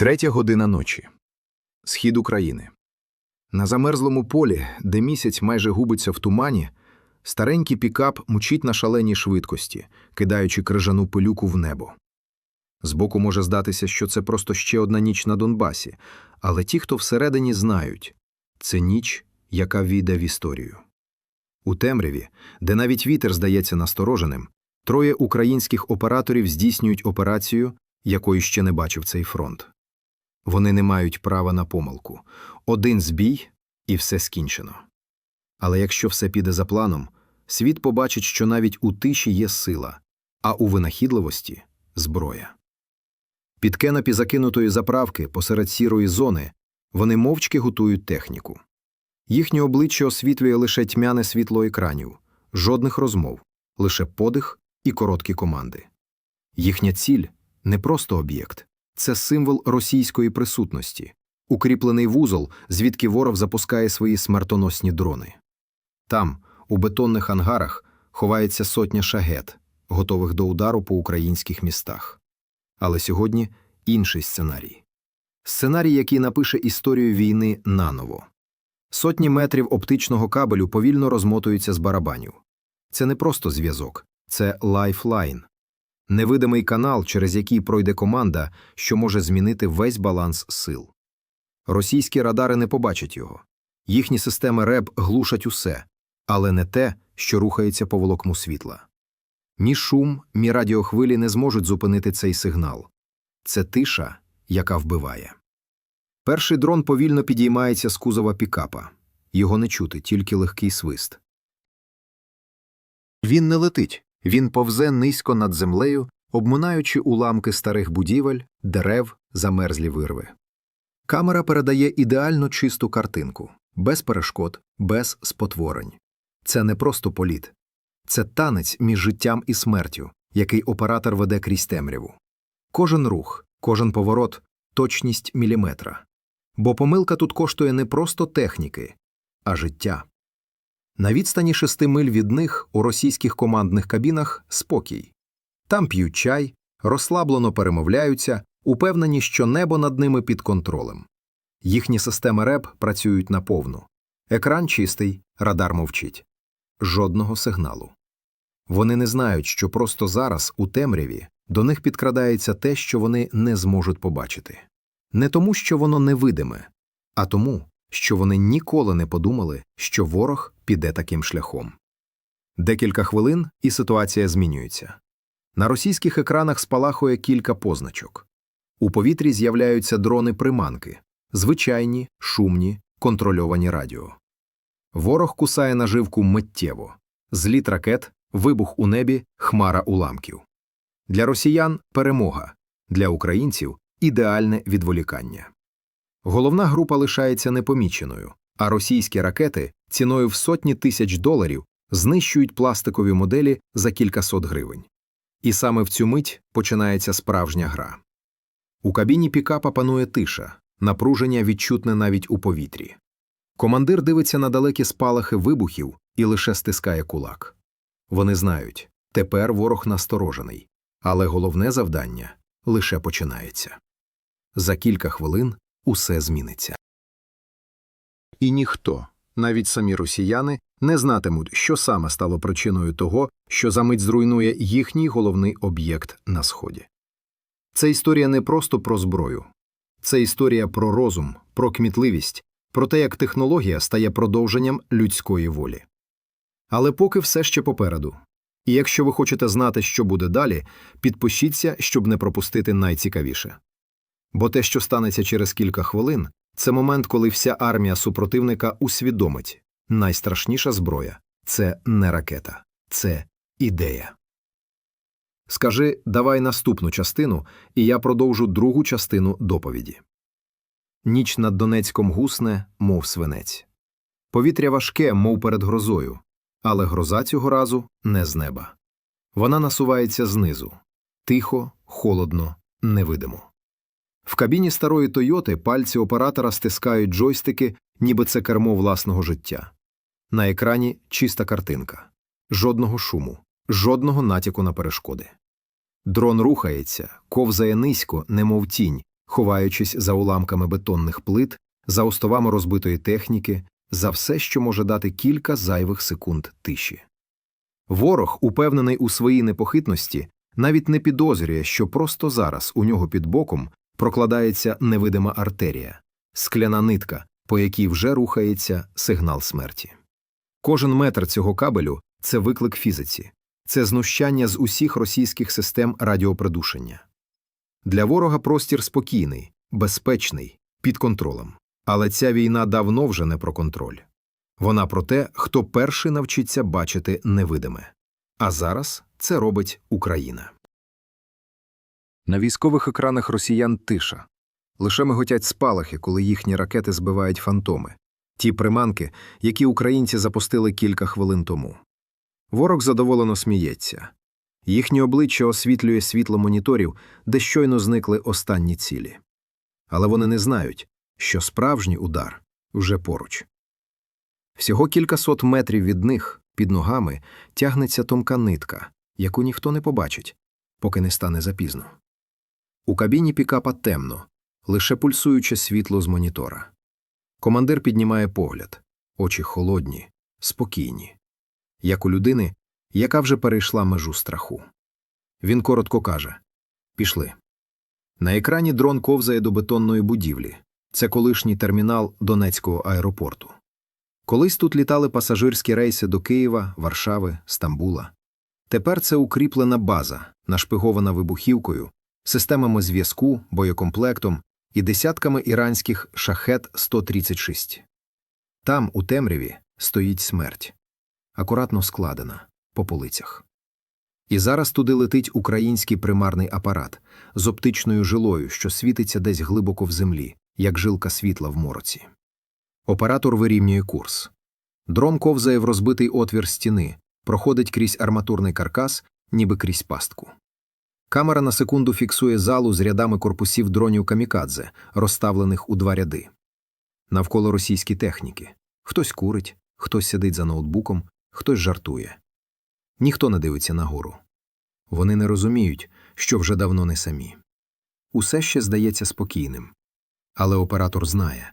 Третя година ночі. Схід України. На замерзлому полі, де місяць майже губиться в тумані, старенький пікап мчить на шаленій швидкості, кидаючи крижану пилюку в небо. Збоку може здатися, що це просто ще одна ніч на Донбасі, але ті, хто всередині знають це ніч, яка війде в історію. У темряві, де навіть вітер здається настороженим, троє українських операторів здійснюють операцію, якої ще не бачив цей фронт. Вони не мають права на помилку. Один збій і все скінчено. Але якщо все піде за планом, світ побачить, що навіть у тиші є сила, а у винахідливості зброя. Під кенопі закинутої заправки посеред сірої зони вони мовчки готують техніку. Їхнє обличчя освітлює лише тьмяне світло екранів, жодних розмов, лише подих і короткі команди. Їхня ціль не просто об'єкт, це символ російської присутності, укріплений вузол, звідки ворог запускає свої смертоносні дрони. Там, у бетонних ангарах, ховається сотня шагет, готових до удару по українських містах. Але сьогодні інший сценарій. Сценарій, який напише історію війни наново. Сотні метрів оптичного кабелю повільно розмотуються з барабанів. Це не просто зв'язок, це лайфлайн. Невидимий канал, через який пройде команда, що може змінити весь баланс сил. Російські радари не побачать його. Їхні системи РЕБ глушать усе, але не те, що рухається по волокну світла. Ні шум, ні радіохвилі не зможуть зупинити цей сигнал. Це тиша, яка вбиває. Перший дрон повільно підіймається з кузова пікапа. Його не чути, тільки легкий свист. Він не летить, він повзе низько над землею, обминаючи уламки старих будівель, дерев, замерзлі вирви. Камера передає ідеально чисту картинку, без перешкод, без спотворень. Це не просто політ, це танець між життям і смертю, який оператор веде крізь темряву. Кожен рух, кожен поворот, точність міліметра. Бо помилка тут коштує не просто техніки, а життя. На відстані шести миль від них у російських командних кабінах спокій. Там п'ють чай, розслаблено перемовляються, упевнені, що небо над ними під контролем. Їхні системи РЕП працюють наповну. Екран чистий, радар мовчить. Жодного сигналу. Вони не знають, що просто зараз, у темряві, до них підкрадається те, що вони не зможуть побачити. Не тому, що воно невидиме, а тому, що вони ніколи не подумали, що ворог піде таким шляхом. Декілька хвилин і ситуація змінюється. На російських екранах спалахує кілька позначок. У повітрі з'являються дрони приманки звичайні, шумні, контрольовані радіо. Ворог кусає наживку миттєво зліт ракет, вибух у небі, хмара уламків. Для росіян перемога, для українців ідеальне відволікання. Головна група лишається непоміченою, а російські ракети ціною в сотні тисяч доларів знищують пластикові моделі за кількасот гривень. І саме в цю мить починається справжня гра. У кабіні пікапа панує тиша, напруження відчутне навіть у повітрі. Командир дивиться на далекі спалахи вибухів і лише стискає кулак. Вони знають тепер ворог насторожений, але головне завдання лише починається. За кілька хвилин усе зміниться. І ніхто, навіть самі росіяни, не знатимуть, що саме стало причиною того, що за мить зруйнує їхній головний об'єкт на сході. Це історія не просто про зброю, це історія про розум, про кмітливість, про те, як технологія стає продовженням людської волі. Але поки все ще попереду. І якщо ви хочете знати, що буде далі, підпишіться, щоб не пропустити найцікавіше. Бо те, що станеться через кілька хвилин, це момент, коли вся армія супротивника усвідомить найстрашніша зброя це не ракета, це ідея. Скажи давай наступну частину, і я продовжу другу частину доповіді. Ніч над Донецьком гусне, мов свинець. Повітря важке, мов перед грозою, але гроза цього разу не з неба. Вона насувається знизу тихо, холодно, невидимо. В кабіні старої Тойоти пальці оператора стискають джойстики, ніби це кермо власного життя. На екрані чиста картинка, жодного шуму, жодного натяку на перешкоди. Дрон рухається, ковзає низько, немов тінь, ховаючись за уламками бетонних плит, за остовами розбитої техніки, за все, що може дати кілька зайвих секунд тиші. Ворог, упевнений у своїй непохитності, навіть не підозрює, що просто зараз у нього під боком прокладається невидима артерія, скляна нитка, по якій вже рухається сигнал смерті. Кожен метр цього кабелю це виклик фізиці, це знущання з усіх російських систем радіопридушення. Для ворога простір спокійний, безпечний, під контролем. Але ця війна давно вже не про контроль. Вона про те, хто перший навчиться бачити невидиме. А зараз це робить Україна. На військових екранах росіян тиша. Лише миготять спалахи, коли їхні ракети збивають фантоми, ті приманки, які українці запустили кілька хвилин тому. Ворог задоволено сміється. Їхні обличчя освітлює світло моніторів, де щойно зникли останні цілі. Але вони не знають, що справжній удар вже поруч. Всього кількасот метрів від них, під ногами, тягнеться тонка нитка, яку ніхто не побачить, поки не стане запізно. У кабіні пікапа темно, лише пульсуюче світло з монітора. Командир піднімає погляд, очі холодні, спокійні, як у людини, яка вже перейшла межу страху. Він коротко каже Пішли. На екрані дрон ковзає до бетонної будівлі. Це колишній термінал Донецького аеропорту. Колись тут літали пасажирські рейси до Києва, Варшави, Стамбула. Тепер це укріплена база, нашпигована вибухівкою, системами зв'язку, боєкомплектом і десятками іранських шахет 136. Там, у темряві, стоїть смерть, акуратно складена, по полицях. І зараз туди летить український примарний апарат з оптичною жилою, що світиться десь глибоко в землі, як жилка світла в мороці. Оператор вирівнює курс. Дрон ковзає в розбитий отвір стіни, проходить крізь арматурний каркас, ніби крізь пастку. Камера на секунду фіксує залу з рядами корпусів дронів камікадзе, розставлених у два ряди. Навколо російські техніки. Хтось курить, хтось сидить за ноутбуком, хтось жартує. Ніхто не дивиться нагору. Вони не розуміють, що вже давно не самі. Усе ще здається спокійним. Але оператор знає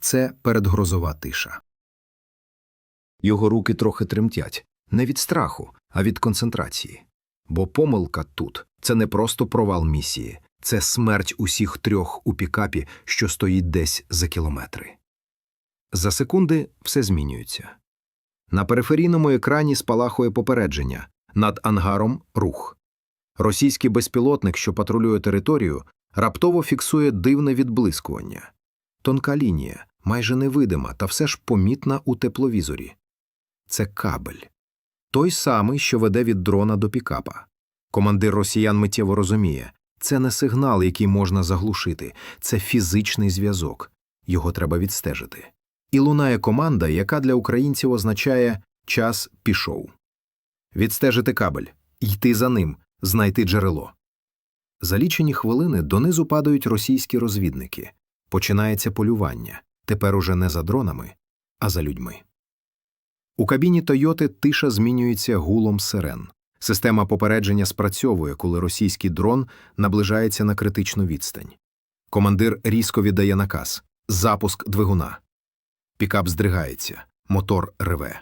це передгрозова тиша. Його руки трохи тремтять не від страху, а від концентрації. Бо помилка тут це не просто провал місії, це смерть усіх трьох у пікапі, що стоїть десь за кілометри. За секунди все змінюється. На периферійному екрані спалахує попередження над ангаром рух. Російський безпілотник, що патрулює територію, раптово фіксує дивне відблискування. Тонка лінія, майже невидима, та все ж помітна у тепловізорі. Це кабель. Той самий, що веде від дрона до пікапа. Командир росіян миттєво розуміє це не сигнал, який можна заглушити, це фізичний зв'язок. Його треба відстежити. І лунає команда, яка для українців означає час пішов. Відстежити кабель, йти за ним, знайти джерело. За лічені хвилини донизу падають російські розвідники. Починається полювання, тепер уже не за дронами, а за людьми. У кабіні Тойоти тиша змінюється гулом сирен. Система попередження спрацьовує, коли російський дрон наближається на критичну відстань. Командир різко віддає наказ запуск двигуна. Пікап здригається, мотор реве.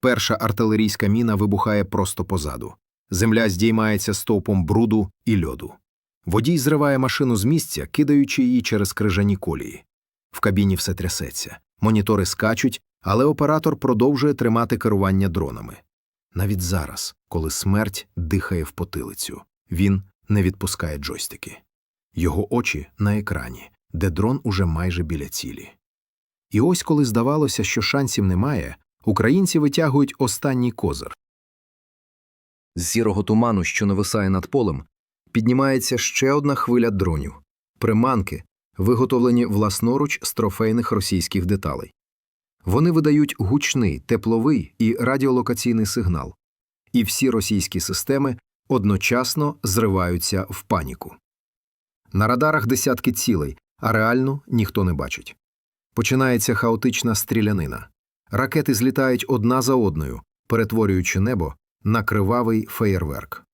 Перша артилерійська міна вибухає просто позаду. Земля здіймається стовпом бруду і льоду. Водій зриває машину з місця, кидаючи її через крижані колії. В кабіні все трясеться, монітори скачуть, але оператор продовжує тримати керування дронами. Навіть зараз, коли смерть дихає в потилицю, він не відпускає джойстики. Його очі на екрані, де дрон уже майже біля цілі. І ось коли здавалося, що шансів немає, українці витягують останній козир. З сірого туману, що нависає над полем, піднімається ще одна хвиля дронів приманки, виготовлені власноруч з трофейних російських деталей. Вони видають гучний, тепловий і радіолокаційний сигнал, і всі російські системи одночасно зриваються в паніку. На радарах десятки цілей, а реально ніхто не бачить. Починається хаотична стрілянина. Ракети злітають одна за одною, перетворюючи небо на кривавий феєрверк.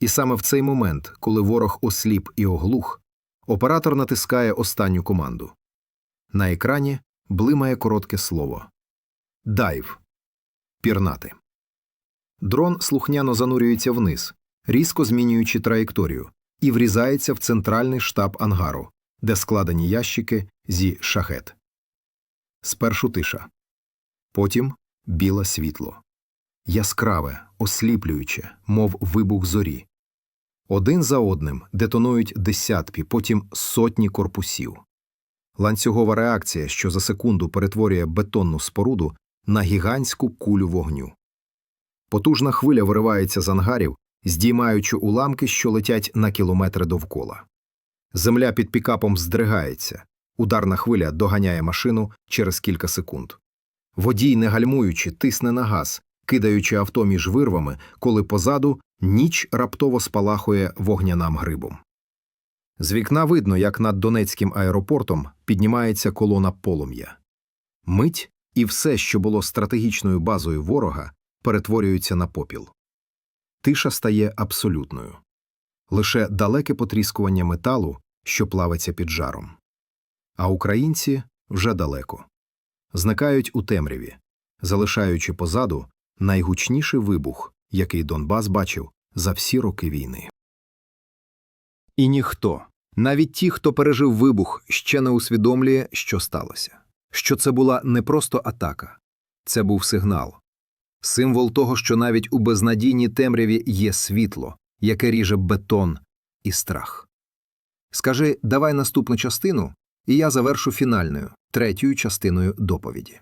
І саме в цей момент, коли ворог осліп і оглух, Оператор натискає останню команду. На екрані блимає коротке слово Дайв. Пірнати. Дрон слухняно занурюється вниз, різко змінюючи траєкторію, і врізається в центральний штаб ангару, де складені ящики зі шахет. Спершу тиша. Потім біле світло. Яскраве, осліплююче, мов вибух зорі. Один за одним детонують десятки, потім сотні корпусів. Ланцюгова реакція, що за секунду перетворює бетонну споруду на гігантську кулю вогню. Потужна хвиля виривається з ангарів, здіймаючи уламки, що летять на кілометри довкола. Земля під пікапом здригається, ударна хвиля доганяє машину через кілька секунд. Водій, не гальмуючи, тисне на газ, кидаючи авто між вирвами, коли позаду ніч раптово спалахує вогнянам грибом. З вікна видно, як над Донецьким аеропортом піднімається колона полум'я. Мить і все, що було стратегічною базою ворога, перетворюється на попіл. Тиша стає абсолютною. Лише далеке потріскування металу, що плавиться під жаром. А українці вже далеко. Зникають у темряві, залишаючи позаду найгучніший вибух, який Донбас бачив за всі роки війни. І ніхто, навіть ті, хто пережив вибух, ще не усвідомлює, що сталося. Що це була не просто атака, це був сигнал, символ того, що навіть у безнадійній темряві є світло, яке ріже бетон і страх. Скажи, давай наступну частину, і я завершу фінальною, третьою частиною доповіді.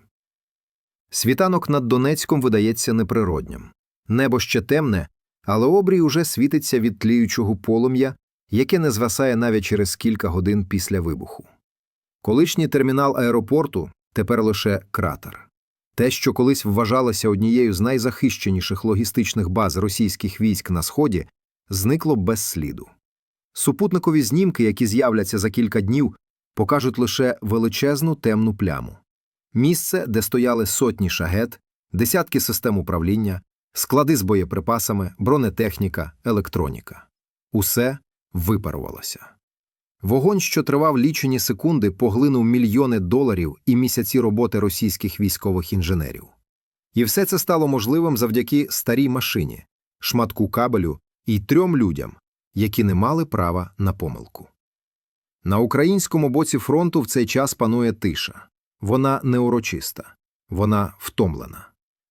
Світанок над Донецьком видається неприроднім. Небо ще темне, але обрій уже світиться від тліючого полум'я, яке не звасає навіть через кілька годин після вибуху. Колишній термінал аеропорту тепер лише кратер. Те, що колись вважалося однією з найзахищеніших логістичних баз російських військ на сході, зникло без сліду. Супутникові знімки, які з'являться за кілька днів, покажуть лише величезну темну пляму місце, де стояли сотні шагет, десятки систем управління, склади з боєприпасами, бронетехніка, електроніка. Усе випарувалося. Вогонь, що тривав лічені секунди, поглинув мільйони доларів і місяці роботи російських військових інженерів. І все це стало можливим завдяки старій машині, шматку кабелю і трьом людям, які не мали права на помилку. На українському боці фронту в цей час панує тиша. Вона не урочиста, вона втомлена.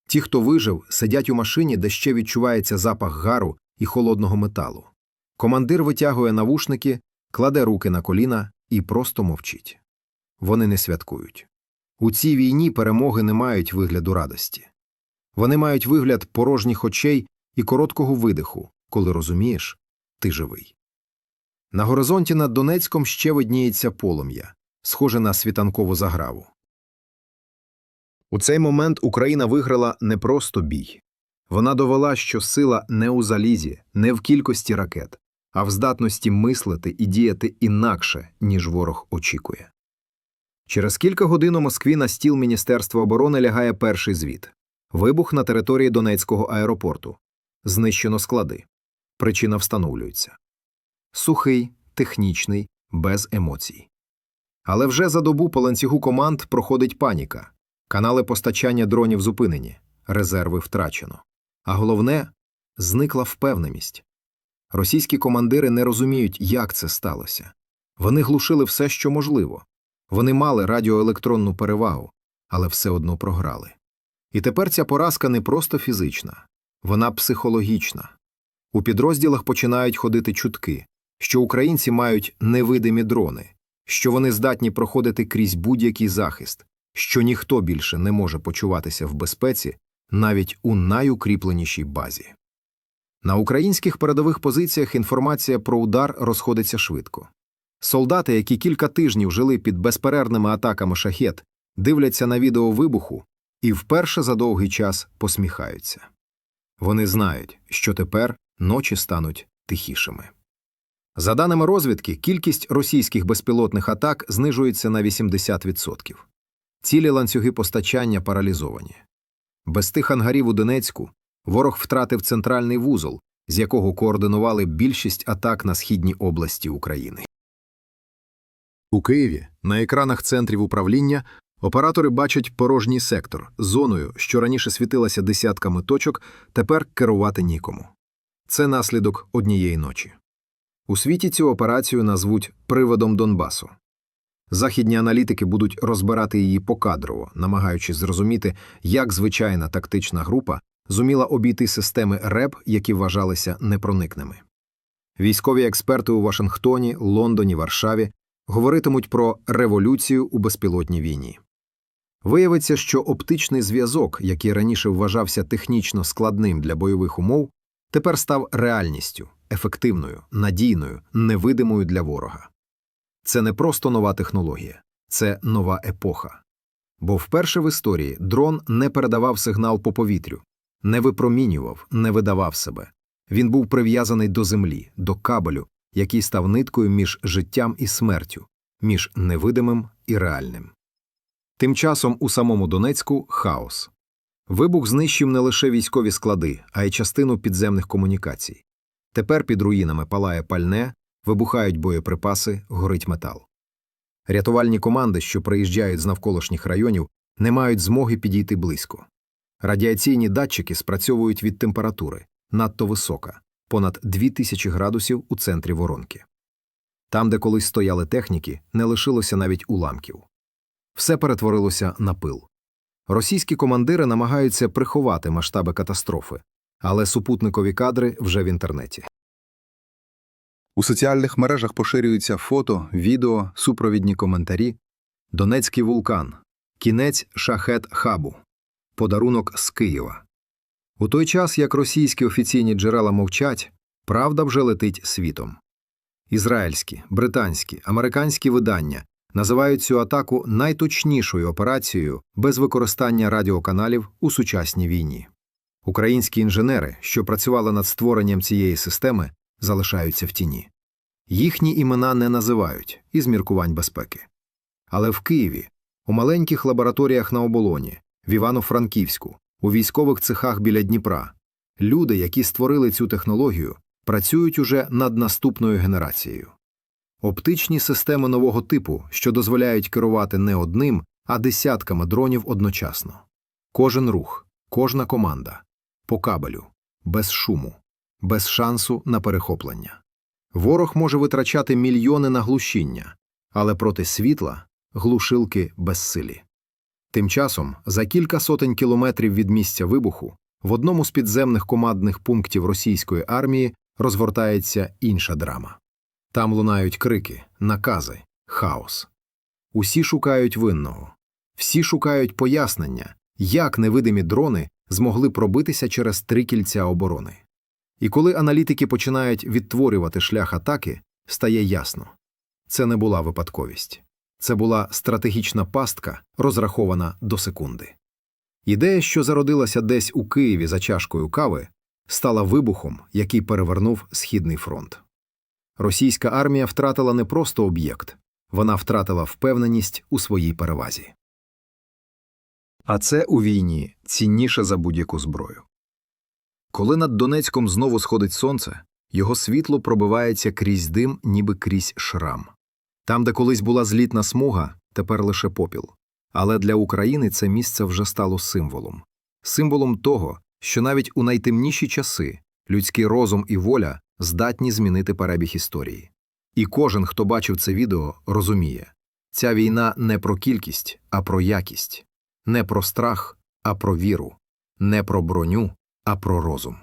Ті, хто вижив, сидять у машині, де ще відчувається запах гару і холодного металу. Командир витягує навушники, кладе руки на коліна і просто мовчить. Вони не святкують. У цій війні перемоги не мають вигляду радості. Вони мають вигляд порожніх очей і короткого видиху, коли розумієш, ти живий. На горизонті над Донецьком ще видніється полум'я, схоже на світанкову заграву. У цей момент Україна виграла не просто бій. Вона довела, що сила не у залізі, не в кількості ракет, а в здатності мислити і діяти інакше, ніж ворог очікує. Через кілька годин у Москві на стіл Міністерства оборони лягає перший звіт вибух на території Донецького аеропорту. Знищено склади. Причина встановлюється сухий, технічний, без емоцій. Але вже за добу по ланцюгу команд проходить паніка. Канали постачання дронів зупинені, резерви втрачено. А головне зникла впевненість. Російські командири не розуміють, як це сталося. Вони глушили все, що можливо. Вони мали радіоелектронну перевагу, але все одно програли. І тепер ця поразка не просто фізична, вона психологічна. У підрозділах починають ходити чутки, що українці мають невидимі дрони, що вони здатні проходити крізь будь-який захист, що ніхто більше не може почуватися в безпеці навіть у найукріпленішій базі. На українських передових позиціях інформація про удар розходиться швидко. Солдати, які кілька тижнів жили під безперервними атаками шахет, дивляться на відео вибуху і вперше за довгий час посміхаються. Вони знають, що тепер ночі стануть тихішими. За даними розвідки, кількість російських безпілотних атак знижується на 80%. Цілі ланцюги постачання паралізовані. Без тих ангарів у Донецьку ворог втратив центральний вузол, з якого координували більшість атак на східній області України. У Києві на екранах центрів управління оператори бачать порожній сектор зоною, що раніше світилася десятками точок, тепер керувати нікому. Це наслідок однієї ночі. У світі цю операцію назвуть приводом Донбасу. Західні аналітики будуть розбирати її покадрово, намагаючись зрозуміти, як звичайна тактична група зуміла обійти системи РЕБ, які вважалися непроникними. Військові експерти у Вашингтоні, Лондоні, Варшаві говоритимуть про революцію у безпілотній війні. Виявиться, що оптичний зв'язок, який раніше вважався технічно складним для бойових умов, тепер став реальністю, ефективною, надійною, невидимою для ворога. Це не просто нова технологія, це нова епоха. Бо вперше в історії дрон не передавав сигнал по повітрю, не випромінював, не видавав себе. Він був прив'язаний до землі, до кабелю, який став ниткою між життям і смертю, між невидимим і реальним. Тим часом у самому Донецьку хаос. Вибух знищив не лише військові склади, а й частину підземних комунікацій. Тепер під руїнами палає пальне, вибухають боєприпаси, горить метал. Рятувальні команди, що приїжджають з навколишніх районів, не мають змоги підійти близько. Радіаційні датчики спрацьовують від температури, надто висока, понад 2000 градусів у центрі воронки. Там, де колись стояли техніки, не лишилося навіть уламків. Все перетворилося на пил. Російські командири намагаються приховати масштаби катастрофи, але супутникові кадри вже в інтернеті. У соціальних мережах поширюються фото, відео, супровідні коментарі. Донецький вулкан. Кінець шахет хабу. Подарунок з Києва. У той час, як російські офіційні джерела мовчать, правда вже летить світом. Ізраїльські, британські, американські видання називають цю атаку найточнішою операцією без використання радіоканалів у сучасній війні. Українські інженери, що працювали над створенням цієї системи, залишаються в тіні. Їхні імена не називають із міркувань безпеки. Але в Києві, у маленьких лабораторіях на оболоні, в Івано-Франківську, у військових цехах біля Дніпра, люди, які створили цю технологію, працюють уже над наступною генерацією. Оптичні системи нового типу, що дозволяють керувати не одним, а десятками дронів одночасно. Кожен рух, кожна команда, по кабелю, без шуму, без шансу на перехоплення. Ворог може витрачати мільйони на глушіння, але проти світла глушилки безсилі. Тим часом, за кілька сотень кілометрів від місця вибуху, в одному з підземних командних пунктів російської армії розгортається інша драма. Там лунають крики, накази, хаос. Усі шукають винного, всі шукають пояснення, як невидимі дрони змогли пробитися через три кільця оборони. І коли аналітики починають відтворювати шлях атаки, стає ясно це не була випадковість, це була стратегічна пастка, розрахована до секунди. Ідея, що зародилася десь у Києві за чашкою кави, стала вибухом, який перевернув Східний фронт. Російська армія втратила не просто об'єкт, вона втратила впевненість у своїй перевазі. А це у війні цінніше за будь-яку зброю. Коли над Донецьком знову сходить сонце, його світло пробивається крізь дим, ніби крізь шрам. Там, де колись була злітна смуга, тепер лише попіл. Але для України це місце вже стало символом символом того, що навіть у найтемніші часи людський розум і воля здатні змінити перебіг історії. І кожен, хто бачив це відео, розуміє ця війна не про кількість, а про якість, не про страх, а про віру, не про броню, а про розум.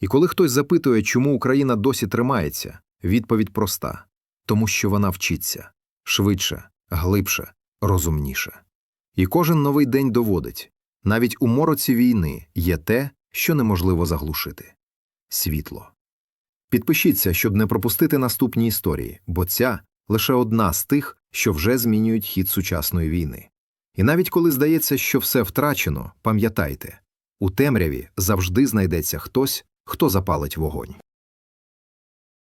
І коли хтось запитує, чому Україна досі тримається, відповідь проста тому що вона вчиться швидше, глибше, розумніше. І кожен новий день доводить навіть у мороці війни є те, що неможливо заглушити світло. Підпишіться, щоб не пропустити наступні історії, бо ця лише одна з тих, що вже змінюють хід сучасної війни. І навіть коли здається, що все втрачено, пам'ятайте у темряві завжди знайдеться хтось, хто запалить вогонь.